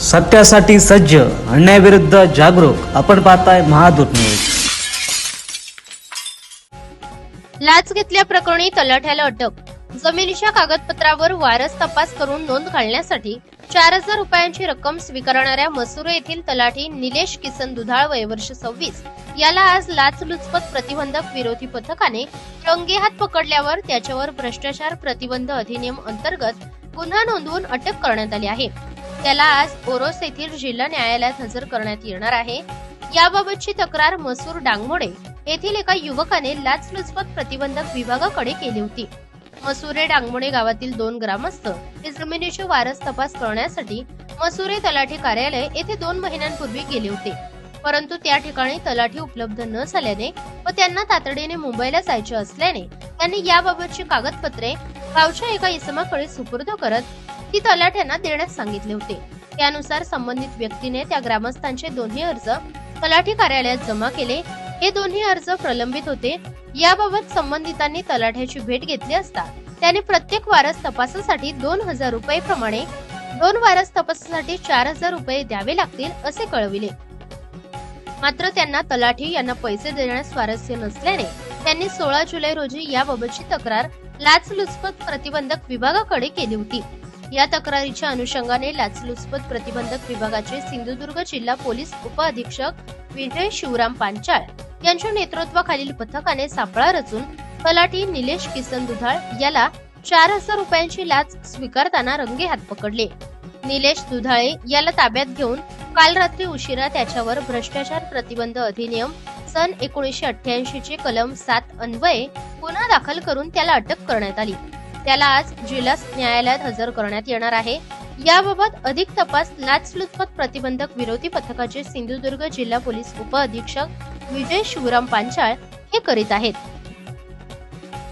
सत्यासाठी सज्ज अन्यायाविरुद्ध जागरूक. आपण पाहताय महादूत न्यूज. लाच घेतल्याप्रकरणी तलाठ्याला अटक. जमिनीच्या कागदपत्रावर वारस तपास करून नोंद घालण्यासाठी चार हजार रुपयांची रक्कम स्वीकारणाऱ्या मसुरे येथील तलाठी निलेश किसन दुधाळ वयवर्ष सव्वीस याला आज लाचलुचपत प्रतिबंधक विरोधी पथकाने रंगेहात पकडल्यावर त्याच्यावर भ्रष्टाचार प्रतिबंध अधिनियम अंतर्गत गुन्हा नोंदवून अटक करण्यात आली आहे. त्याला आज ओरोस येथील जिल्हा न्यायालयात हजर करण्यात येणार आहे. याबाबतची तक्रार मसूर डांगमोडे येथील एका युवकाने लाचलुचपत प्रतिबंधक विभागाकडे केली होती. मसुरे डांगमोडे गावातील दोन ग्रामस्थ हे जमिनीचे वारस तपास करण्यासाठी मसुरे तलाठी कार्यालय येथे दोन महिन्यांपूर्वी गेले होते. परंतु त्या ठिकाणी तलाठी उपलब्ध न झाल्याने व त्यांना तातडीने मुंबईला जायचे असल्याने त्यांनी याबाबतची कागदपत्रे गावच्या एका इसमाकडे सुपूर्द करत ती तलाठ्यांना देण्यास सांगितले होते. त्यानुसार संबंधित व्यक्तीने त्या ग्रामस्थांचे दोन्ही अर्ज तलाठी कार्यालयात जमा केले. हे दोन्ही अर्ज प्रलंबित होते. याबाबत संबंधितांनी तलाठ्याची भेट घेतली असता त्याने प्रत्येक वारस तपासासाठी दोन हजार रुपये प्रमाणे दोन वारस तपासासाठी चार हजार रुपये द्यावे लागतील असे कळविले. मात्र त्यांना तलाठी यांना पैसे देण्यास स्वारस्य नसल्याने त्यांनी सोळा जुलै रोजी याबाबतची तक्रार लाचलुचपत प्रतिबंधक विभागाकडे केली होती. या तक्रारीच्या अनुषंगाने लाचलुचपत प्रतिबंधक विभागाचे सिंधुदुर्ग जिल्हा पोलीस उपअधीक्षक विजय शिवराम पांचाळ यांच्या नेतृत्वाखालील पथकाने सापळा रचून तलाठी निलेश किसन दुधाळ याला चार हजार रुपयांची लाच स्वीकारताना रंगेहात पकडले. निलेश दुधाळे याला ताब्यात घेऊन काल रात्री उशिरा त्याच्यावर भ्रष्टाचार प्रतिबंध अधिनियम सन एकोणीसशे अठ्ठ्याऐंशी चे कलम सात अन्वये गुन्हा दाखल करून त्याला अटक करण्यात आली. त्याला आज जिल्हा न्यायालयात हजर करण्यात येणार आहे. याबाबत अधिक तपास लाचलुचपत प्रतिबंधक विरोधी पथकाचे सिंधुदुर्ग जिल्हा पोलीस उपअधीक्षक विजय शिवराम पांचाळ हे करीत आहेत.